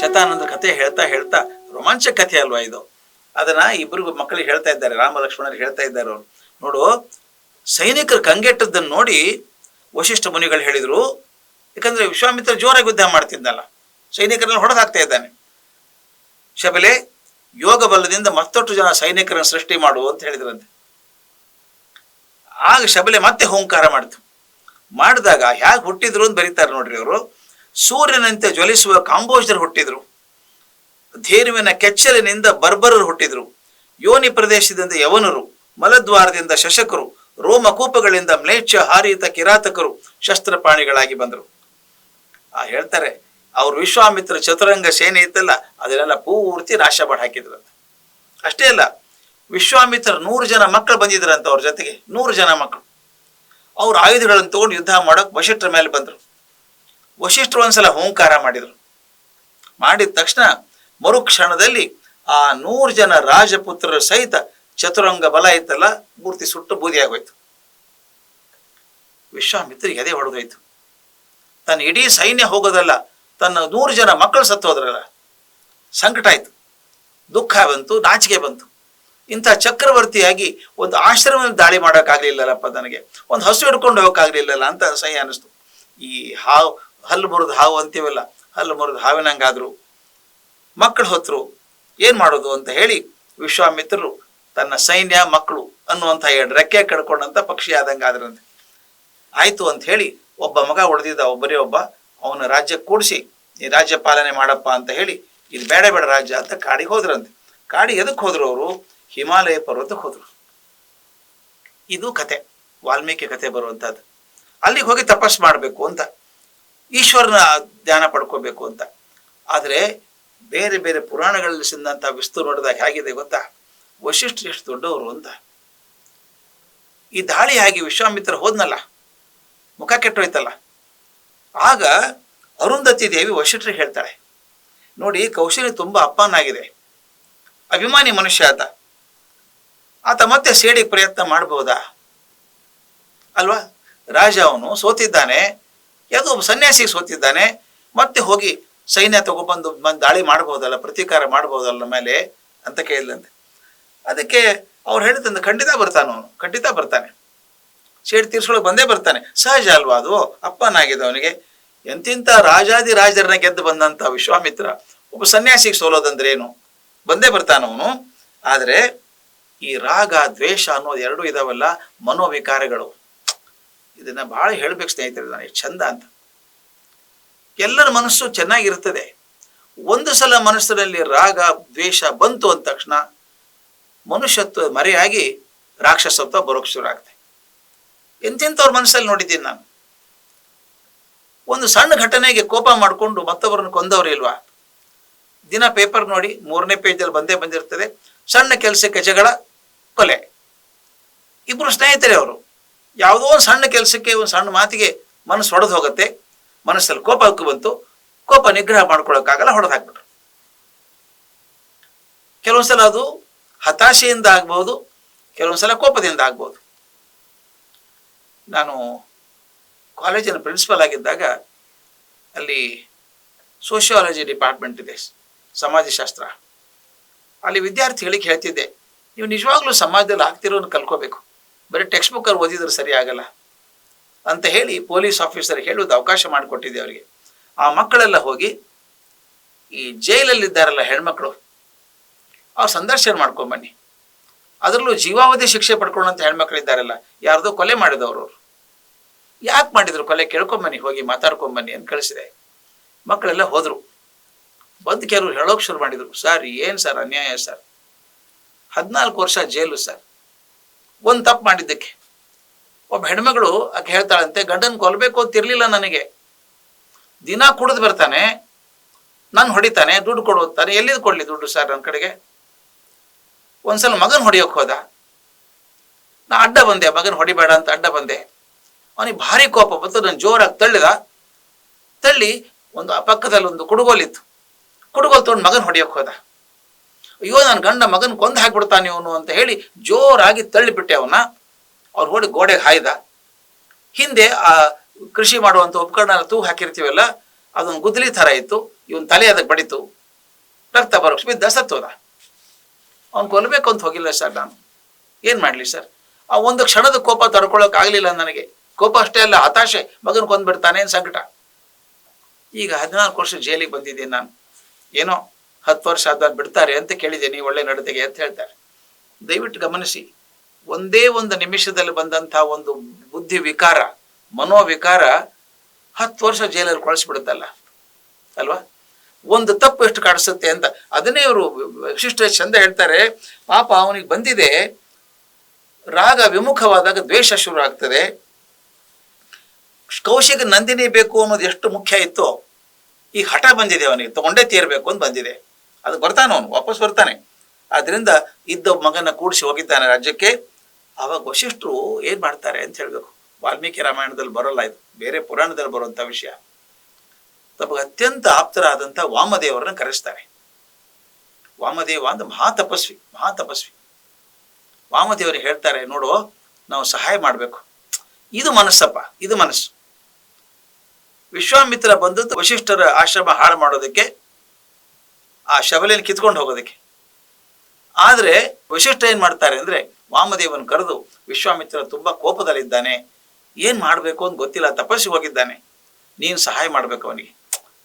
ಶತಾನಂದ ಕಥೆ ಹೇಳ್ತಾ ಹೇಳ್ತಾ ರೋಮಾಂಚಕ ಕಥೆ ಅಲ್ವಾ ಇದು? ಅದನ್ನ ಇಬ್ಬರಿಗೂ ಮಕ್ಕಳಿಗೆ ಹೇಳ್ತಾ ಇದ್ದಾರೆ ರಾಮ ಲಕ್ಷ್ಮಣರು ಹೇಳ್ತಾ ಇದ್ದಾರೆ ಅವರು. ನೋಡು, ಸೈನಿಕರು ಕಂಗೆಟ್ಟದ್ದನ್ನು ನೋಡಿ ವಶಿಷ್ಠ ಮುನಿಗಳು ಹೇಳಿದ್ರು. ಯಾಕಂದ್ರೆ ವಿಶ್ವಾಮಿತ್ರ ಜೋರಾಗಿ ಯುದ್ಧ ಮಾಡ್ತಿದ್ದಲ್ಲ, ಸೈನಿಕರನ್ನು ಹೊಡೆದು ಹಾಕ್ತಾ ಇದ್ದಾನೆ. ಶಬಲೆ, ಯೋಗ ಬಲದಿಂದ ಮತ್ತಷ್ಟು ಜನ ಸೈನಿಕರನ್ನು ಸೃಷ್ಟಿ ಮಾಡು ಅಂತ ಹೇಳಿದ್ರಂತೆ. ಆಗ ಶಬಲೆ ಮತ್ತೆ ಹೋಂಕಾರ ಮಾಡಿತು. ಮಾಡಿದಾಗ ಹೇಗೆ ಹುಟ್ಟಿದ್ರು ಅಂತ ಬರೀತಾರೆ ನೋಡ್ರಿ ಅವರು ಸೂರ್ಯನಂತೆ ಜ್ವಲಿಸುವ ಕಾಂಬೋಜರು ಹುಟ್ಟಿದ್ರು. ಧೇನುವಿನ ಕೆಚ್ಚಲಿನಿಂದ ಬರ್ಬರರು ಹುಟ್ಟಿದ್ರು. ಯೋನಿ ಪ್ರದೇಶದಿಂದ ಯವನರು, ಮಲದ್ವಾರದಿಂದ ಶಶಕರು, ರೋಮಕೂಪಗಳಿಂದ ಮ್ಲೇಚ್ಛ ಹಾರಿತ ಕಿರಾತಕರು ಶಸ್ತ್ರಪಾಣಿಗಳಾಗಿ ಬಂದರು. ಆ ಹೇಳ್ತಾರೆ, ಅವ್ರು ವಿಶ್ವಾಮಿತ್ರ ಚತುರಂಗ ಸೇನೆ ಇತ್ತಲ್ಲ, ಅದನ್ನೆಲ್ಲ ಪೂರ್ತಿ ನಾಶ ಮಾಡಿ ಹಾಕಿದ್ರಂತೆ ಅಷ್ಟೇ ಅಲ್ಲ, ವಿಶ್ವಾಮಿತ್ರ ನೂರು ಜನ ಮಕ್ಕಳು ಬಂದಿದ್ರಂತ ಅವ್ರ ಜೊತೆಗೆ, ನೂರು ಜನ ಮಕ್ಕಳು ಅವ್ರ ಆಯುಧಗಳನ್ನು ತಗೊಂಡು ಯುದ್ಧ ಮಾಡೋಕೆ ವಶಿಷ್ಠರ ಮೇಲೆ ಬಂದರು. ವಶಿಷ್ಠರು ಒಂದ್ಸಲ ಹೋಂಕಾರ ಮಾಡಿದರು. ಮಾಡಿದ ತಕ್ಷಣ ಮರುಕ್ಷಣದಲ್ಲಿ ಆ ನೂರು ಜನ ರಾಜಪುತ್ರರ ಸಹಿತ ಚತುರಂಗ ಬಲ ಇತ್ತಲ್ಲ, ಮೂರ್ತಿ ಸುಟ್ಟು ಬೂದಿಯಾಗೋಯ್ತು ವಿಶ್ವಾಮಿತ್ರಿಗೆ ಎದೆ ಹೊಡೆದೋಯ್ತು. ತನ್ನ ಇಡೀ ಸೈನ್ಯ ಹೋಗೋದಲ್ಲ, ತನ್ನ ನೂರು ಜನ ಮಕ್ಕಳು ಸತ್ತು ಹೋದ್ರಲ್ಲ ಸಂಕಟ ಆಯ್ತು. ದುಃಖ ಬಂತು, ನಾಚಿಕೆ ಬಂತು. ಇಂಥ ಚಕ್ರವರ್ತಿಯಾಗಿ ಒಂದು ಆಶ್ರಮ ದಾಳಿ ಮಾಡೋಕ್ಕಾಗಲಿಲ್ಲಲ್ಲಪ್ಪ ನನಗೆ ಒಂದು ಹಸು ಹಿಡ್ಕೊಂಡು ಹೋಗೋಕ್ಕಾಗಲಿಲ್ಲಲ್ಲ ಅಂತ ಸಹಿ ಅನ್ನಿಸ್ತು. ಈ ಹಾವು ಹಲ್ಲು ಮುರಿದು ಹಾವು ಅಂತೀವಲ್ಲ, ಹಲ್ಲು ಮುರಿದು ಹಾವಿನಂಗಾದ್ರು ಮಕ್ಕಳು ಹೊತ್ತರು ಏನು ಮಾಡೋದು ಅಂತ ಹೇಳಿ ವಿಶ್ವಾಮಿತ್ರರು ತನ್ನ ಸೈನ್ಯ ಮಕ್ಕಳು ಅನ್ನುವಂಥ ಎರಡು ರೆಕ್ಕೆ ಕಡ್ಕೊಂಡಂಥ ಪಕ್ಷಿ ಆದಂಗೆ ಆದ್ರಂತೆ. ಆಯ್ತು ಅಂತ ಹೇಳಿ ಒಬ್ಬ ಮಗ ಉಳಿದಿದ್ದ ಒಬ್ಬರೇ ಒಬ್ಬ ಅವನ ರಾಜ್ಯ ಕೂಡಿಸಿ ಈ ರಾಜ್ಯ ಪಾಲನೆ ಮಾಡಪ್ಪ ಅಂತ ಹೇಳಿ, ಇದು ಬೇಡ ಬೇಡ ರಾಜ್ಯ ಅಂತ ಕಾಡಿಗೆ ಹೋದ್ರಂತೆ. ಕಾಡಿ ಎದಕ್ಕೆ ಹೋದ್ರು ಅವರು? ಹಿಮಾಲಯ ಪರ್ವತಕ್ಕೆ ಹೋದ್ರು. ಇದು ಕತೆ, ವಾಲ್ಮೀಕಿ ಕತೆ ಬರುವಂಥದ್ದು. ಅಲ್ಲಿಗೆ ಹೋಗಿ ತಪಸ್ ಮಾಡಬೇಕು ಅಂತ. ಈಶ್ವರನ ಧ್ಯಾನ ಪಡ್ಕೋಬೇಕು ಅಂತ. ಆದರೆ ಬೇರೆ ಬೇರೆ ಪುರಾಣಗಳಲ್ಲಿ ಸಿಂದಂಥ ವಿಸ್ತು ನೋಡಿದಾಗ ಹೇಗಿದೆ ಗೊತ್ತಾ? ವಶಿಷ್ಠ ಎಷ್ಟು ದೊಡ್ಡವರು ಅಂತ. ಈ ದಾಳಿ ದಾಳಿಯಾಗಿ ವಿಶ್ವಾಮಿತ್ರ ಹೋದ್ನಲ್ಲ, ಮುಖ ಕೆಟ್ಟೋಯ್ತಲ್ಲ. ಆಗ ಅರುಂಧತಿ ದೇವಿ ವಶಿಷ್ಠರಿಗೆ ಹೇಳ್ತಾಳೆ, ನೋಡಿ, ಕೌಶಲ್ಯ ತುಂಬ ಅಪ್ಪನಾಗಿದೆ. ಅಭಿಮಾನಿ ಮನುಷ್ಯ ಆತ. ಆತ ಮತ್ತೆ ಸೇಡಿ ಪ್ರಯತ್ನ ಮಾಡಬಹುದಾ ಅಲ್ವಾ? ರಾಜ ಅವನು ಸೋತಿದ್ದಾನೆ ಯಾವುದೋ ಒಬ್ಬ ಸನ್ಯಾಸಿಗೆ ಸೋತಿದ್ದಾನೆ, ಮತ್ತೆ ಹೋಗಿ ಸೈನ್ಯ ತಗೊಬಂದು ಬಂದು ದಾಳಿ ಮಾಡ್ಬೋದಲ್ಲ, ಪ್ರತೀಕಾರ ಮಾಡ್ಬೋದಲ್ಲ ಮೇಲೆ ಅಂತ ಕೇಳಿದಂತೆ. ಅದಕ್ಕೆ ಅವ್ರು ಹೇಳಿದಂತೆ, ಖಂಡಿತ ಬರ್ತಾನೆ ಅವನು, ಖಂಡಿತ ಬರ್ತಾನೆ. ಸೇಡ್ ತೀರ್ಸೊಳಗೆ ಬಂದೇ ಬರ್ತಾನೆ. ಸಹಜ ಅಲ್ವಾ ಅದು? ಅಪ್ಪನಾಗಿದೆ ಅವನಿಗೆ. ಎಂತಿಂತ ರಾಜಾದಿ ರಾಜರನ್ನ ಗೆದ್ದು ಬಂದಂತ ವಿಶ್ವಾಮಿತ್ರ, ಒಬ್ಬ ಸನ್ಯಾಸಿಗೆ ಸೋಲೋದಂದ್ರೆ ಏನು ಬಂದೇ ಬರ್ತಾನವನು ಆದರೆ ಈ ರಾಗ, ದ್ವೇಷ ಅನ್ನೋದು ಎರಡು ಇದಾವಲ್ಲ ಮನೋವಿಕಾರಗಳು. ಇದನ್ನ ಬಹಳ ಹೇಳ್ಬೇಕು ಸ್ನೇಹಿತರೆ ನಾನು ಎಷ್ಟು ಚಂದ ಅಂತ. ಎಲ್ಲರ ಮನಸ್ಸು ಚೆನ್ನಾಗಿರ್ತದೆ. ಒಂದು ಸಲ ಮನಸ್ಸಿನಲ್ಲಿ ರಾಗ, ದ್ವೇಷ ಬಂತು ಅಂದ ತಕ್ಷಣ ಮನುಷ್ಯತ್ವ ಮರೆಯಾಗಿ ರಾಕ್ಷಸತ್ವ ಬರೋಕ್ ಶುರು ಆಗ್ತದೆ. ಎಂತೆಂಥವ್ರ ಮನಸ್ಸಲ್ಲಿ ನೋಡಿದ್ದೀನಿ ನಾನು? ಒಂದು ಸಣ್ಣ ಘಟನೆಗೆ ಕೋಪ ಮಾಡಿಕೊಂಡು ಮತ್ತೊಬ್ಬರನ್ನು ಕೊಂದವರು ಇಲ್ವಾ? ದಿನ ಪೇಪರ್ ನೋಡಿ, ಮೂರನೇ ಪೇಜಲ್ಲಿ ಬಂದೇ ಬಂದಿರ್ತದೆ. ಸಣ್ಣ ಕೆಲಸಕ್ಕೆ ಜಗಳ, ಕೊಲೆ. ಇಬ್ರು ಸ್ನೇಹಿತರೆ ಅವರು. ಯಾವುದೋ ಒಂದು ಸಣ್ಣ ಕೆಲಸಕ್ಕೆ, ಒಂದು ಸಣ್ಣ ಮಾತಿಗೆ ಮನಸ್ಸು ಹೊಡೆದು ಹೋಗುತ್ತೆ. ಮನಸ್ಸಲ್ಲಿ ಕೋಪ ಹಕ್ಕು ಬಂತು. ಕೋಪ ನಿಗ್ರಹ ಮಾಡ್ಕೊಳಕ್ಕಾಗಲ್ಲ ಹೊಡೆದು ಹಾಕ್ಬಿಟ್ರು. ಕೆಲವೊಂದ್ಸಲ ಅದು ಹತಾಶೆಯಿಂದ ಆಗ್ಬೋದು, ಕೆಲವೊಂದ್ಸಲ ಕೋಪದಿಂದ ಆಗ್ಬೋದು. ನಾನು ಕಾಲೇಜಿನ ಪ್ರಿನ್ಸಿಪಲ್ ಆಗಿದ್ದಾಗ ಅಲ್ಲಿ ಸೋಷಿಯಾಲಜಿ ಡಿಪಾರ್ಟ್ಮೆಂಟ್ ಇದೆ, ಸಮಾಜಶಾಸ್ತ್ರ. ಅಲ್ಲಿ ವಿದ್ಯಾರ್ಥಿಗಳಿಗೆ ಹೇಳ್ತಿದ್ದೆ, ನೀವು ನಿಜವಾಗ್ಲೂ ಸಮಾಜದಲ್ಲಿ ಆಗ್ತಿರೋನು ಕಲ್ಕೋಬೇಕು ಬರೀ ಟೆಕ್ಸ್ಟ್ ಬುಕ್ಕಲ್ಲಿ ಓದಿದ್ರೆ ಸರಿ ಆಗಲ್ಲ ಅಂತ ಹೇಳಿ ಪೊಲೀಸ್ ಆಫೀಸರ್ ಹೇಳೋದು ಅವಕಾಶ ಮಾಡಿಕೊಟ್ಟಿದ್ದೆ ಅವರಿಗೆ. ಆ ಮಕ್ಕಳೆಲ್ಲ ಹೋಗಿ ಈ ಜೈಲಲ್ಲಿದ್ದಾರಲ್ಲ ಹೆಣ್ಮಕ್ಳು, ಅವ್ರು ಸಂದರ್ಶನ ಮಾಡ್ಕೊಂಬನ್ನಿ ಅದರಲ್ಲೂ ಜೀವಾವಧಿ ಶಿಕ್ಷೆ ಪಡ್ಕೊಂಡಂತ ಹೆಣ್ಮಕ್ಳಿದ್ದಾರಲ್ಲ ಯಾರ್ದೋ ಕೊಲೆ ಮಾಡಿದವರು ಅವರು. ಯಾಕೆ ಮಾಡಿದ್ರು ಕೊಲೆ? ಕೇಳ್ಕೊಂಬನ್ನಿ ಹೋಗಿ ಮಾತಾಡ್ಕೊಂಬನ್ನಿ ಅಂತ ಕಳಿಸಿದೆ. ಮಕ್ಕಳೆಲ್ಲ ಹೋದರು. ಬಂದು ಕೆಲವರು ಹೇಳೋಕೆ ಶುರು ಮಾಡಿದರು. ಸರ್, ಏನು ಸರ್? ಅನ್ಯಾಯ ಸರ್. ಹದಿನಾಲ್ಕು ವರ್ಷ ಜೈಲು ಸರ್. ಒಂದು ತಪ್ಪು ಮಾಡಿದ್ದಕ್ಕೆ. ಒಬ್ಬ ಹೆಣ್ಮಗಳು ಆಕೆ ಹೇಳ್ತಾಳಂತೆ, ಗಂಡನ್ ಕೊಲ್ಬೇಕು ಅಂತಿರ್ಲಿಲ್ಲ ನನಗೆ. ದಿನ ಕುಡಿದು ಬರ್ತಾನೆ, ನಾನು ಹೊಡಿತಾನೆ, ದುಡ್ಡು ಕೊಡು ಅಂತಾನೆ. ಎಲ್ಲಿದ್ ಕೊಡ್ಲಿ ದುಡ್ಡು ಸರ್ ನನ್ನ ಕಡೆಗೆ? ಒಂದ್ಸಲ ಮಗನ್ ಹೊಡಿಯೋಕೆ ಹೋದ. ನಾ ಅಡ್ಡ ಬಂದೆ, ಮಗನ್ ಹೊಡಿಬೇಡ ಅಂತ ಅಡ್ಡ ಬಂದೆ. ಅವನಿಗೆ ಭಾರಿ ಕೋಪ ಬಂತು, ನಾನು ಜೋರಾಗಿ ತಳ್ಳಿದ. ತಳ್ಳಿ ಒಂದು ಆ ಪಕ್ಕದಲ್ಲಿ ಒಂದು ಕುಡುಗೋಲಿತ್ತು ಕುಡುಗೋಲ್ ತಗೊಂಡು ಮಗನ್ ಹೊಡಿಯೋಕೆ ಹೋದ. ಅಯ್ಯೋ ನನ್ನ ಗಂಡ ಮಗನ ಕೊಂದು ಹಾಕಿಬಿಡ್ತಾನೆ ಇವನು ಅಂತ ಹೇಳಿ ಜೋರಾಗಿ ತಳ್ಳಿಬಿಟ್ಟೆ ಅವನ ಅವ್ರು ಹೊಡಿ ಗೋಡೆಗೆ ಹಾಯ್ದ. ಹಿಂದೆ ಆ ಕೃಷಿ ಮಾಡುವಂಥ ಉಪಕರಣ ತೂ ಹಾಕಿರ್ತೀವಲ್ಲ, ಅದೊಂದು ಗುದ್ದಲಿ ಥರ ಇತ್ತು. ಇವನ್ ತಲೆ ಅದಕ್ಕೆ ಬಡಿತು. ರಕ್ತ ಬರೋಕ್ಷ ಬಿದ್ದ ಸತ್ತೋದ. ಅವ್ನು ಕೊಲ್ಲಬೇಕು ಅಂತ ಹೋಗಿಲ್ಲ ಸರ್ ನಾನು. ಏನು ಮಾಡಲಿ ಸರ್? ಆ ಒಂದು ಕ್ಷಣದ ಕೋಪ ತಡ್ಕೊಳಕ್ ಆಗಲಿಲ್ಲ ನನಗೆ. ಕೋಪ ಅಷ್ಟೇ ಅಲ್ಲ, ಹತಾಶೆ. ಮಗನ ಕೊಂದ್ಬಿಡ್ತಾನೆ ಸಂಕಟ? ಈಗ ಹದಿನಾಲ್ಕು ವರ್ಷ ಜೈಲಿಗೆ ಬಂದಿದ್ದೀನಿ ನಾನು. ಏನೋ ಹತ್ತು ವರ್ಷ ಆದ ಬಿಡ್ತಾರೆ ಅಂತ ಕೇಳಿದ್ದೀನಿ ಒಳ್ಳೆ ನಡತೆಗೆ ಅಂತ ಹೇಳ್ತಾರೆ. ದಯವಿಟ್ಟು ಗಮನಿಸಿ, ಒಂದೇ ಒಂದು ನಿಮಿಷದಲ್ಲಿ ಬಂದಂತಹ ಒಂದು ಬುದ್ಧಿ ವಿಕಾರ, ಮನೋವಿಕಾರ ಹತ್ತು ವರ್ಷ ಜೈಲಲ್ಲಿ ಕಳಿಸ್ಬಿಡುತ್ತಲ್ಲ, ಅಲ್ವಾ? ಒಂದು ತಪ್ಪು ಎಷ್ಟು ಕಾಡಿಸುತ್ತೆ ಅಂತ, ಅದನ್ನೇ ಇವರು ವಿಶಿಷ್ಟ ಚಂದ ಹೇಳ್ತಾರೆ, ಪಾಪ ಅವನಿಗೆ ಬಂದಿದೆ, ರಾಗ ವಿಮುಖವಾದಾಗ ದ್ವೇಷ ಶುರು ಆಗ್ತದೆ. ಕೌಶಿಕ ನಂದಿನಿ ಬೇಕು ಅನ್ನೋದು ಎಷ್ಟು ಮುಖ್ಯ ಇತ್ತು, ಈ ಹಠ ಬಂದಿದೆ ಅವನಿಗೆ, ತಗೊಂಡೇ ತೀರ್ಬೇಕು ಅಂತ ಬಂದಿದೆ. ಅದು ಬರ್ತಾನೆ ಅವನು, ವಾಪಸ್ ಬರ್ತಾನೆ. ಆದ್ರಿಂದ ಇದ್ದ ಮಗನ ಕೂಡಿಸಿ ಹೋಗಿದ್ದಾನೆ ರಾಜ್ಯಕ್ಕೆ. ಅವಾಗ ವಶಿಷ್ಠರು ಏನ್ ಮಾಡ್ತಾರೆ ಅಂತ ಹೇಳ್ಬೇಕು. ವಾಲ್ಮೀಕಿ ರಾಮಾಯಣದಲ್ಲಿ ಬರೋಲ್ಲ ಇದು, ಬೇರೆ ಪುರಾಣದಲ್ಲಿ ಬರುವಂತ ವಿಷಯ. ತಮಗೆ ಅತ್ಯಂತ ಆಪ್ತರಾದಂತ ವಾಮದೇವರನ್ನ ಕರೆಸ್ತಾರೆ. ವಾಮದೇವ ಅಂತ ಮಹಾ ತಪಸ್ವಿ ಮಹಾ ತಪಸ್ವಿ ವಾಮದೇವರು ಹೇಳ್ತಾರೆ, ನೋಡು, ನಾವು ಸಹಾಯ ಮಾಡಬೇಕು. ಇದು ಮನಸ್ಸಪ್ಪ, ಇದು ಮನಸ್ಸು. ವಿಶ್ವಾಮಿತ್ರ ಬಂದದ್ದು ವಶಿಷ್ಠರ ಆಶ್ರಮ ಹಾಳು ಮಾಡೋದಕ್ಕೆ ಆ ಶಬಲೆಯನ್ನು ಕಿತ್ಕೊಂಡು ಹೋಗೋದಕ್ಕೆ. ಆದ್ರೆ ವಶಿಷ್ಠ ಏನ್ ಮಾಡ್ತಾರೆ ಅಂದ್ರೆ ವಾಮದೇವನ್ ಕರೆದು ವಿಶ್ವಾಮಿತ್ರ ತುಂಬಾ ಕೋಪದಲ್ಲಿದ್ದಾನೆ, ಏನ್ ಮಾಡ್ಬೇಕು ಅಂತ ಗೊತ್ತಿಲ್ಲ ತಪಸ್ಸಿ ಹೋಗಿದ್ದಾನೆ. ನೀನು ಸಹಾಯ ಮಾಡ್ಬೇಕು ಅವನಿಗೆ.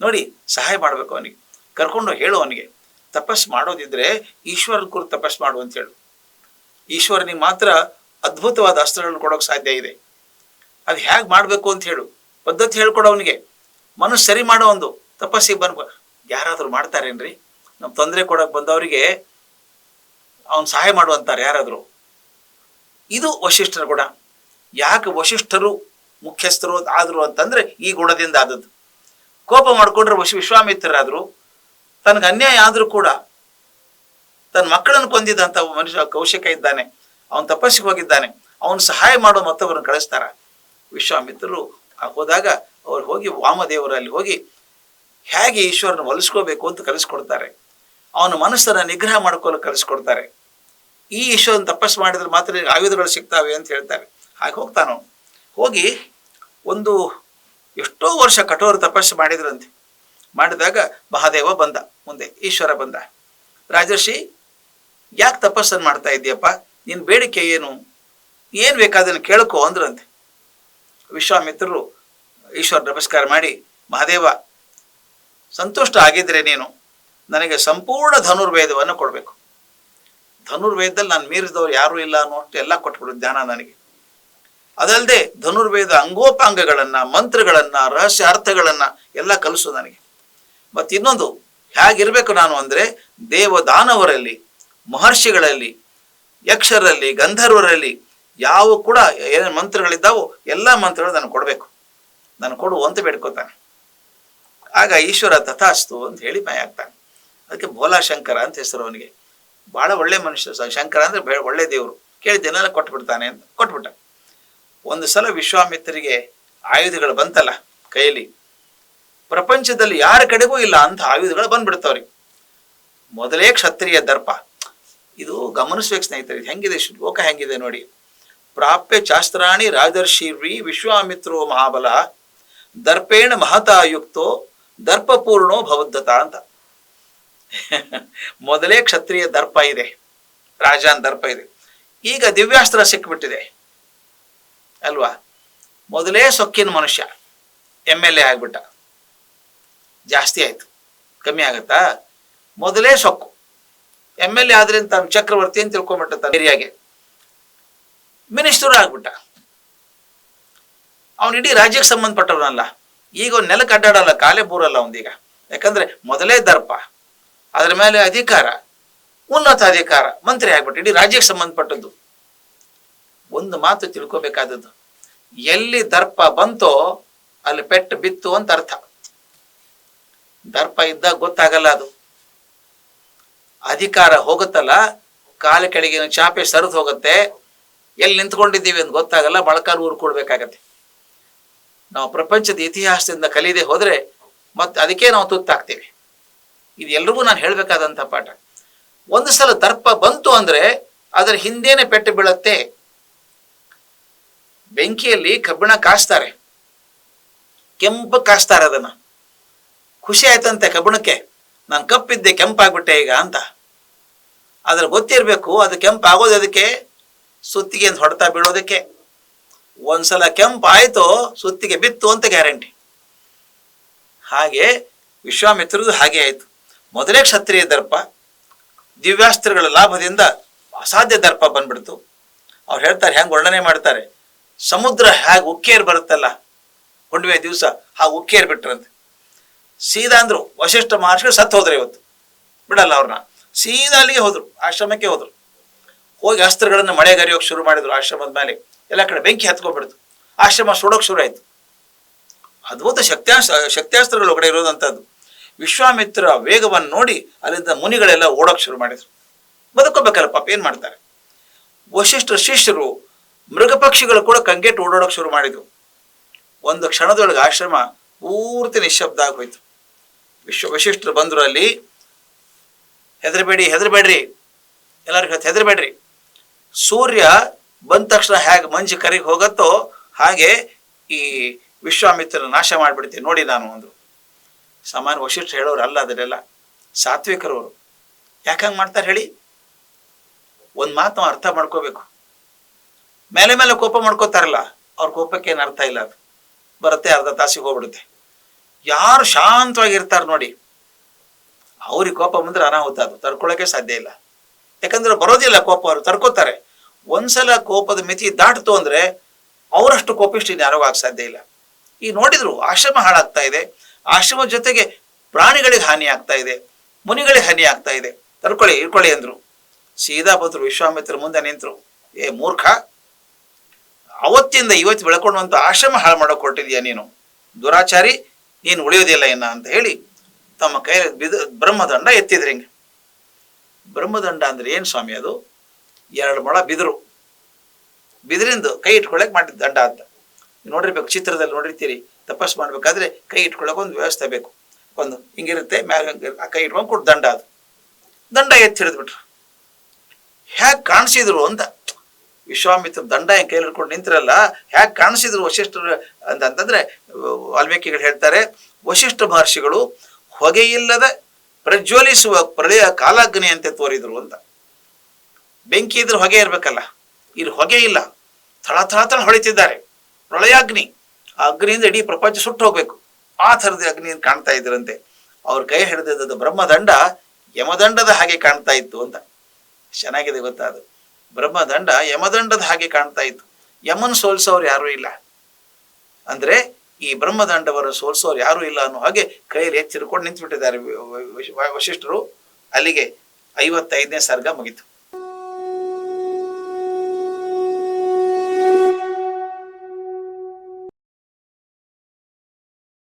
ನೋಡಿ, ಸಹಾಯ ಮಾಡ್ಬೇಕು ಅವನಿಗೆ. ಕರ್ಕೊಂಡು ಹೇಳು ಅವನಿಗೆ, ತಪಸ್ಸು ಮಾಡೋದಿದ್ರೆ ಈಶ್ವರನ ಕುರಿತು ತಪಸ್ಸು ಮಾಡು ಅಂತ ಹೇಳು. ಈಶ್ವರನಿಗೆ ಮಾತ್ರ ಅದ್ಭುತವಾದ ಅಸ್ತ್ರಗಳನ್ನು ಕೊಡೋಕೆ ಸಾಧ್ಯ ಇದೆ. ಅದು ಹೇಗೆ ಮಾಡಬೇಕು ಅಂತ ಹೇಳು. ಪದ್ಧತಿ ಹೇಳ್ಕೊಡೋ ಅವನಿಗೆ. ಮನಸ್ಸು ಸರಿ ಮಾಡೋ ಒಂದು ತಪಸ್ಸಿಗೆ ಬಂದು ಯಾರಾದರೂ ಮಾಡ್ತಾರೇನ್ರಿ? ನಮ್ಮ ತೊಂದರೆ ಕೊಡಕ್ ಬಂದವರಿಗೆ ಅವನು ಸಹಾಯ ಮಾಡುವಂತಾರೆ ಯಾರಾದರೂ. ಇದು ವಶಿಷ್ಠರ ಗುಣ ಯಾಕೆ ವಶಿಷ್ಠರು ಮುಖ್ಯಸ್ಥರು ಆದರು ಅಂತಂದ್ರೆ ಈ ಗುಣದಿಂದ ಆದದ್ದು. ಕೋಪ ಮಾಡಿಕೊಂಡ್ರೆ ವಶಿ ವಿಶ್ವಾಮಿತ್ರರಾದ್ರು. ತನಗೆ ಅನ್ಯಾಯ ಆದರೂ ಕೂಡ ತನ್ನ ಮಕ್ಕಳನ್ನು ಕೊಂದಿದ್ದಂಥ ಮನುಷ್ಯ ಕೌಶಿಕ ಇದ್ದಾನೆ. ಅವನು ತಪಸ್ಸಿಗೆ ಹೋಗಿದ್ದಾನೆ. ಅವನು ಸಹಾಯ ಮಾಡೋ ಮತ್ತೊಬ್ಬರನ್ನು ಕಳಿಸ್ತಾರ. ವಿಶ್ವಾಮಿತ್ರರು ಹೋದಾಗ ಅವ್ರು ಹೋಗಿ ವಾಮದೇವರಲ್ಲಿ ಹೋಗಿ ಹೇಗೆ ಈಶ್ವರನ ಒಲಿಸ್ಕೋಬೇಕು ಅಂತ ಕಲಿಸ್ಕೊಡ್ತಾರೆ. ಅವನ ಮನಸ್ಸನ್ನ ನಿಗ್ರಹ ಮಾಡ್ಕೊಳ್ಳೋ ಕಲಿಸ್ಕೊಡ್ತಾರೆ ಈ ಈಶ್ವರನ ತಪಸ್ಸು ಮಾಡಿದ್ರೆ ಮಾತ್ರ ಆಯುಧಗಳು ಸಿಗ್ತಾವೆ ಅಂತ ಹೇಳ್ತಾರೆ. ಹಾಗೆ ಹೋಗ್ತಾನು ಹೋಗಿ ಒಂದು ಎಷ್ಟೋ ವರ್ಷ ಕಠೋರ ತಪಸ್ಸು ಮಾಡಿದ್ರಂತೆ. ಮಾಡಿದಾಗ ಮಹಾದೇವ ಬಂದ, ಮುಂದೆ ಈಶ್ವರ ಬಂದ. ರಾಜರ್ಷಿ, ಯಾಕೆ ತಪಸ್ಸನ್ನು ಮಾಡ್ತಾ ಇದ್ದೀಯಪ್ಪ? ನಿನ್ನ ಬೇಡಿಕೆ ಏನು? ಏನು ಬೇಕಾದನ್ನು ಕೇಳ್ಕೊ ಅಂದ್ರಂತೆ. ವಿಶ್ವಾಮಿತ್ರರು ಈಶ್ವರ ನಮಸ್ಕಾರ ಮಾಡಿ, ಮಹಾದೇವ, ಸಂತುಷ್ಟ ಆಗಿದ್ರೆ ನೀನು. ನನಗೆ ಸಂಪೂರ್ಣ ಧನುರ್ವೇದವನ್ನು ಕೊಡಬೇಕು. ಧನುರ್ವೇದದಲ್ಲಿ ನಾನು ಮೀರಿದವ್ರು ಯಾರೂ ಇಲ್ಲ ಅನ್ನೋಷ್ಟು ಎಲ್ಲ ಕೊಟ್ಬಿಡು ಜ್ಞಾನ ನನಗೆ. ಅದಲ್ಲದೆ ಧನುರ್ವೇದ ಅಂಗೋಪಾಂಗಗಳನ್ನ, ಮಂತ್ರಗಳನ್ನ, ರಹಸ್ಯ ಅರ್ಥಗಳನ್ನ ಎಲ್ಲ ಕಲಿಸು ನನಗೆ. ಮತ್ತು ಇನ್ನೊಂದು, ಹೇಗಿರ್ಬೇಕು ನಾನು ಅಂದ್ರೆ ದೇವದಾನವರಲ್ಲಿ, ಮಹರ್ಷಿಗಳಲ್ಲಿ, ಯಕ್ಷರಲ್ಲಿ, ಗಂಧರ್ವರಲ್ಲಿ ಯಾವ ಕೂಡ ಏನೇನು ಮಂತ್ರಗಳಿದ್ದಾವೋ ಎಲ್ಲ ಮಂತ್ರಗಳು ನನಗೆ ಕೊಡಬೇಕು. ನಾನು ಕೊಡು ಅಂತ ಬೇಡ್ಕೋತಾನೆ. ಆಗ ಈಶ್ವರ ತಥಾಸ್ತು ಅಂತ ಹೇಳಿ ಮಾಯ ಆಗ್ತಾನೆ. ಅದಕ್ಕೆ ಭೋಲಾಶಂಕರ ಅಂತ ಹೆಸರು ಅವನಿಗೆ. ಬಹಳ ಒಳ್ಳೆ ಮನುಷ್ಯ ಶಂಕರ ಅಂದ್ರೆ ಒಳ್ಳೆ ದೇವರು. ಕೇಳಿದ್ದೇನೆಲ್ಲ ಕೊಟ್ಬಿಡ್ತಾನೆ ಅಂತ ಕೊಟ್ಬಿಟ್ಟ. ಒಂದು ಸಲ ವಿಶ್ವಾಮಿತ್ರರಿಗೆ ಆಯುಧಗಳು ಬಂತಲ್ಲ ಕೈಯಲ್ಲಿ. ಪ್ರಪಂಚದಲ್ಲಿ ಯಾರ ಕಡೆಗೂ ಇಲ್ಲ ಅಂತ ಆಯುಧಗಳು ಬಂದ್ಬಿಡ್ತಾವ್ರಿ. ಮೊದಲೇ ಕ್ಷತ್ರಿಯ ದರ್ಪ. ಇದು ಗಮನಿಸ್ಬೇಕು ಸ್ನೇಹಿತರೆ ಹೆಂಗಿದೆ ಶ್ಲೋಕ ಹೆಂಗಿದೆ ನೋಡಿ. ಪ್ರಾಪ್ಯ ಶಾಸ್ತ್ರಾಣಿ ವಿ ವಿಶ್ವಾಮಿತ್ರೋ ಮಹಾಬಲ. ದರ್ಪೇಣ ಮಹತಾಯುಕ್ತೋ ದರ್ಪಪೂರ್ಣೋ ಭವದ್ಧತ ಅಂತ. ಮೊದಲೇ ಕ್ಷತ್ರಿಯ ದರ್ಪ ಇದೆ, ರಾಜಾನ್ ದರ್ಪ ಇದೆ. ಈಗ ದಿವ್ಯಾಸ್ತ್ರ ಸಿಕ್ಬಿಟ್ಟಿದೆ. ಅಲ್ವಾ? ಮೊದಲೇ ಸೊಕ್ಕಿನ ಮನುಷ್ಯ, ಎಂ ಎಲ್ ಎ ಆಗ್ಬಿಟ್ಟ. ಜಾಸ್ತಿ ಆಯ್ತು. ಕಮ್ಮಿ ಆಗತ್ತಾ? ಮೊದಲೇ ಸೊಕ್ಕು. ಎಂ ಎಲ್ ಎ ಆದ್ರಿಂದ ತಾನು ಚಕ್ರವರ್ತಿ ಅಂತ ತಿಳ್ಕೊಂಬಿಟ್ಟ ಏರಿಯಾಗೆ ಮಿನಿಸ್ಟರ್ ಆಗ್ಬಿಟ್ಟ. ಅವನು ಇಡೀ ರಾಜ್ಯಕ್ಕೆ ಸಂಬಂಧಪಟ್ಟವನಲ್ಲ. ಈಗ ಅವ್ನು ನೆಲಕ್ಕೆ ಅಡ್ಡಾಡಲ್ಲ, ಕಾಲೇ ಬೂರಲ್ಲ ಅವನೀಗ ಯಾಕಂದ್ರೆ ಮೊದಲೇ ದರ್ಪ. ಅದ್ರ ಮೇಲೆ ಅಧಿಕಾರ, ಉನ್ನತ ಅಧಿಕಾರ, ಮಂತ್ರಿ ಆಗ್ಬಿಟ್ಟು ಇಡೀ ರಾಜ್ಯಕ್ಕೆ ಸಂಬಂಧಪಟ್ಟದ್ದು. ಒಂದು ಮಾತು ತಿಳ್ಕೋಬೇಕಾದದ್ದು, ಎಲ್ಲಿ ದರ್ಪ ಬಂತೋ ಅಲ್ಲಿ ಪೆಟ್ಟು ಬಿತ್ತು ಅಂತ ಅರ್ಥ. ದರ್ಪ ಇದ್ದಾಗ ಗೊತ್ತಾಗಲ್ಲ ಅದು. ಅಧಿಕಾರ ಹೋಗುತ್ತಲ್ಲ, ಕಾಲ ಕೆಳಗಿನ ಚಾಪೆ ಸರಿದು ಹೋಗುತ್ತೆ, ಎಲ್ಲಿ ನಿಂತ್ಕೊಂಡಿದ್ದೀವಿ ಅಂತ ಗೊತ್ತಾಗಲ್ಲ ಮೊಳಕಾಲು ಊರ್ಕೊಳ್ಬೇಕಾಗತ್ತೆ. ನಾವು ಪ್ರಪಂಚದ ಇತಿಹಾಸದಿಂದ ಕಲಿಯದೆ ಹೋದ್ರೆ ಮತ್ತೆ ಅದಕ್ಕೆ ನಾವು ತುತ್ತಾಗ್ತೀವಿ. ಇದು ನಾನು ಹೇಳಬೇಕಾದಂಥ ಪಾಠ. ಒಂದು ಸಲ ದರ್ಪ ಬಂತು ಅಂದ್ರೆ ಅದರ ಹಿಂದೇನೆ ಪೆಟ್ಟು ಬೀಳತ್ತೆ. ಬೆಂಕಿಯಲ್ಲಿ ಕಬ್ಬಿಣ ಕಾಸ್ತಾರೆ. ಕೆಂಪು ಕಾಸ್ತಾರೆ ಅದನ್ನು. ಖುಷಿ ಆಯ್ತಂತೆ ಕಬ್ಬಿಣಕ್ಕೆ. ನಾನು ಕಪ್ಪಿದ್ದೆ, ಕೆಂಪಾಗ್ಬಿಟ್ಟೆ ಈಗ ಅಂತ. ಅದ್ರ ಗೊತ್ತಿರಬೇಕು, ಅದು ಕೆಂಪು ಆಗೋದು ಅದಕ್ಕೆ ಸುತ್ತಿಗೆ ಹೊಡ್ತಾ ಬೀಳೋದಕ್ಕೆ. ಒಂದ್ಸಲ ಕೆಂಪು ಆಯ್ತೋ ಸುತ್ತಿಗೆ ಬಿತ್ತು ಅಂತ ಗ್ಯಾರಂಟಿ. ಹಾಗೆ ವಿಶ್ವಾಮಿತ್ರದು ಹಾಗೆ ಆಯ್ತು. ಮೊದಲೇ ಕ್ಷತ್ರಿಯ ದರ್ಪ, ದಿವ್ಯಾಸ್ತ್ರಗಳ ಲಾಭದಿಂದ ಅಸಾಧ್ಯ ದರ್ಪ ಬಂದ್ಬಿಡ್ತು. ಅವ್ರು ಹೇಳ್ತಾರೆ ಹೆಂಗೆ ವರ್ಣನೆ ಮಾಡ್ತಾರೆ? ಸಮುದ್ರ ಹೇಗೆ ಉಕ್ಕೇರ್ ಬರುತ್ತಲ್ಲ, ಹುಣ್ಣಿಮೆ ದಿವಸ ಹಾಗೆ ಉಕ್ಕೇರ್ ಬಿಟ್ರಂತೆ. ಸೀದಾ ಅಂದ್ರು, ವಶಿಷ್ಠ ಮಹರ್ಷಿಗಳು ಸತ್ತು ಹೋದ್ರೆ ಇವತ್ತು. ಬಿಡಲ್ಲ ಅವ್ರನ್ನ ಸೀದಾ ಅಲ್ಲಿಗೆ ಹೋದ್ರು, ಆಶ್ರಮಕ್ಕೆ ಹೋದ್ರು. ಹೋಗಿ ಅಸ್ತ್ರಗಳನ್ನು ಮಳೆಗರಿಯೋಕೆ ಶುರು ಮಾಡಿದ್ರು ಆಶ್ರಮದ ಮೇಲೆ ಎಲ್ಲ ಕಡೆ ಬೆಂಕಿ ಹತ್ಕೊಂಡ್ಬಿಡ್ತು. ಆಶ್ರಮ ಸುಡೋಕೆ ಶುರು ಆಯ್ತು. ಅದ್ಭುತ ಶಕ್ತ್ಯಾಸ್ತ್ರ ಶಕ್ತ್ಯಾಸ್ತ್ರಗಳು ಒಳಗಡೆ ಇರೋದಂಥದ್ದು ವಿಶ್ವಾಮಿತ್ರ ವೇಗವನ್ನು ನೋಡಿ ಅಲ್ಲಿದ್ದ ಮುನಿಗಳೆಲ್ಲ ಓಡೋಕೆ ಶುರು ಮಾಡಿದ್ರು. ಬದುಕೋಬೇಕಲ್ಲ ಪಾಪ, ಏನ್ ಮಾಡ್ತಾರೆ? ವಶಿಷ್ಠ ಶಿಷ್ಯರು ಮೃಗ ಪಕ್ಷಿಗಳು ಕೂಡ ಕಂಗೆಟ್ಟು ಓಡಾಡೋಕೆ ಶುರು ಮಾಡಿದ್ರು. ಒಂದು ಕ್ಷಣದೊಳಗೆ ಆಶ್ರಮ ಪೂರ್ತಿ ನಿಶ್ಶಬ್ದ ಆಗೋಯ್ತು. ವಿಶ್ವ ವಶಿಷ್ಠರು ಬಂದ್ರು ಅಲ್ಲಿ, ಹೆದರಬೇಡಿ, ಹೆದರಬೇಡ್ರಿ, ಎಲ್ಲರಿಗೂ ಹೇಳ್ತ ಹೆದರಬೇಡ್ರಿ. ಸೂರ್ಯ ಬಂದ ತಕ್ಷಣ ಹೇಗೆ ಮಂಜು ಕರಿಗೆ ಹೋಗತ್ತೋ ಹಾಗೆ ಈ ವಿಶ್ವಾಮಿತ್ರ ನಾಶ ಮಾಡಿಬಿಡ್ತೀನಿ, ನೋಡಿ ನಾನು ಒಂದು ಸಾಮಾನ್ಯ ವಶಿಷ್ಠ ಹೇಳೋರು ಅಲ್ಲ ಅದರೆಲ್ಲ ಸಾತ್ವಿಕರವರು ಯಾಕಂಗೆ ಮಾಡ್ತಾರೆ ಹೇಳಿ? ಒಂದು ಮಾತು ಅರ್ಥ ಮಾಡ್ಕೋಬೇಕು. ಮೇಲೆ ಮೇಲೆ ಕೋಪ ಮಾಡ್ಕೋತಾರಲ್ಲ, ಅವ್ರ ಕೋಪಕ್ಕೆ ಏನು ಅರ್ಥ ಇಲ್ಲ ಅದು. ಬರುತ್ತೆ, ಅರ್ಧ ತಾಸಿಗೆ ಹೋಗ್ಬಿಡುತ್ತೆ. ಯಾರು ಶಾಂತವಾಗಿರ್ತಾರೆ ನೋಡಿ, ಅವ್ರಿಗೆ ಕೋಪ ಬಂದ್ರೆ ಅನಾಹುತ ಅದು. ತಡ್ಕೊಳ್ಳೋಕೆ ಸಾಧ್ಯ ಇಲ್ಲ. ಯಾಕಂದ್ರೆ ಬರೋದಿಲ್ಲ ಕೋಪ ಅವರು, ತಡ್ಕೋತಾರೆ. ಒಂದ್ಸಲ ಕೋಪದ ಮಿತಿ ದಾಟ್ತು ಅಂದ್ರೆ, ಅವರಷ್ಟು ಕೋಪಿಷ್ಟು ಯಾರಿಗೂ ಆಗ ಸಾಧ್ಯ ಇಲ್ಲ. ಈ ನೋಡಿದ್ರು, ಆಶ್ರಮ ಹಾಳಾಗ್ತಾ ಇದೆ. ಆಶ್ರಮದ ಜೊತೆಗೆ ಪ್ರಾಣಿಗಳಿಗೆ ಹಾನಿ ಆಗ್ತಾ ಇದೆ, ಮುನಿಗಳಿಗೆ ಹಾನಿ ಆಗ್ತಾ ಇದೆ. ತಡ್ಕೊಳ್ಳಿ ಇಟ್ಕೊಳ್ಳಿ ಅಂದ್ರು. ಸೀದಾ ಬಂದ್ರು, ವಿಶ್ವಾಮಿತ್ರ ಮುಂದೆ ನಿಂತರು. ಏ ಮೂರ್ಖ, ಅವತ್ತಿಂದ ಇವತ್ತು ಬೆಳ್ಕೊಂಡಂತ ಆಶ್ರಮ ಹಾಳು ಮಾಡೋ ಕೊಟ್ಟಿದ್ಯಾ ನೀನು? ದುರಾಚಾರಿ, ನೀನು ಉಳಿಯೋದಿಲ್ಲ ಇನ್ನ ಅಂತ ಹೇಳಿ ತಮ್ಮ ಕೈಯಲ್ಲಿ ಬಿದ, ಬ್ರಹ್ಮದಂಡ ಎತ್ತಿದ್ರಿ ಹಿಂಗೆ. ಬ್ರಹ್ಮದಂಡ ಅಂದ್ರೆ ಏನು ಸ್ವಾಮಿ ಅದು? ಎರಡು ಮೊಳ ಬಿದಿರು. ಬಿದಿರಿಂದ ಕೈ ಇಟ್ಕೊಳ್ಳೋಕೆ ಮಾಡಿದ ದಂಡ ಅಂತ. ನೋಡಿರ್ಬೇಕು, ಚಿತ್ರದಲ್ಲಿ ನೋಡಿರ್ತೀರಿ. ತಪಸ್ ಮಾಡಬೇಕಾದ್ರೆ ಕೈ ಇಟ್ಕೊಳ್ಳೋಕೆ ಒಂದು ವ್ಯವಸ್ಥೆ ಬೇಕು. ಒಂದು ಹಿಂಗಿರುತ್ತೆ ಮ್ಯಾಗ ಆ ಕೈ ಇಟ್ಕೊಂಡು ಕೊಟ್ಟು ದಂಡ ಅದು. ದಂಡ ಎತ್ತಿ ಹಿಡಿದ್ಬಿಟ್ರು ಹ್ಯಾಕ್ ಕಾಣಿಸಿದ್ರು ಅಂತ ವಿಶ್ವಾಮಿತ್ರ ದಂಡ ಹೆಂಗೆ ಕೈಲಿ ಹಿಡ್ಕೊಂಡು ನಿಂತಿರಲ್ಲ ಹ್ಯಾಕ್ ಕಾಣಿಸಿದ್ರು ವಶಿಷ್ಠರು ಅಂತ ಅಂತಂದ್ರೆ ವಾಲ್ಮೀಕಿಗಳು ಹೇಳ್ತಾರೆ ವಶಿಷ್ಠ ಮಹರ್ಷಿಗಳು ಹೊಗೆಯಿಲ್ಲದ ಪ್ರಜ್ವಲಿಸುವ ಪ್ರಳಯ ಕಾಲಾಗ್ನಿಯಂತೆ ತೋರಿದ್ರು ಅಂತ. ಬೆಂಕಿ ಇದ್ರೆ ಹೊಗೆ ಇರ್ಬೇಕಲ್ಲ, ಇಲ್ಲಿ ಹೊಗೆ ಇಲ್ಲ. ಥಳ ಥಳ ಥಳ ಹೊಳಿತಿದ್ದಾರೆ. ಪ್ರಳಯಾಗ್ನಿ. ಅಗ್ನಿಯಿಂದ ಇಡೀ ಪ್ರಪಂಚ ಸುಟ್ಟು ಹೋಗ್ಬೇಕು ಆ ಥರದ ಅಗ್ನಿಯನ್ನು ಕಾಣ್ತಾ ಇದ್ರಂತೆ ಅವ್ರ ಕೈ ಹಿಡಿದಿದ್ದ ಬ್ರಹ್ಮದಂಡ ಯಮದಂಡದ ಹಾಗೆ ಕಾಣ್ತಾ ಇತ್ತು ಅಂತ ಚೆನ್ನಾಗಿದೆ ಗೊತ್ತಾ ಅದು ಬ್ರಹ್ಮದಂಡ ಯಮದಂಡದ ಹಾಗೆ ಕಾಣ್ತಾ ಇತ್ತು ಯಮನ್ ಸೋಲ್ಸೋರು ಯಾರೂ ಇಲ್ಲ ಅಂದ್ರೆ ಈ ಬ್ರಹ್ಮದಂಡವನ್ನು ಸೋಲ್ಸೋರು ಯಾರೂ ಇಲ್ಲ ಅನ್ನೋ ಹಾಗೆ ಕೈಯಲ್ಲಿ ಎಚ್ಚಿರ್ಕೊಂಡು ನಿಂತು ಬಿಟ್ಟಿದ್ದಾರೆ ವಶಿಷ್ಠರು ಅಲ್ಲಿಗೆ ಐವತ್ತೈದನೇ ಸರ್ಗ ಮುಗೀತು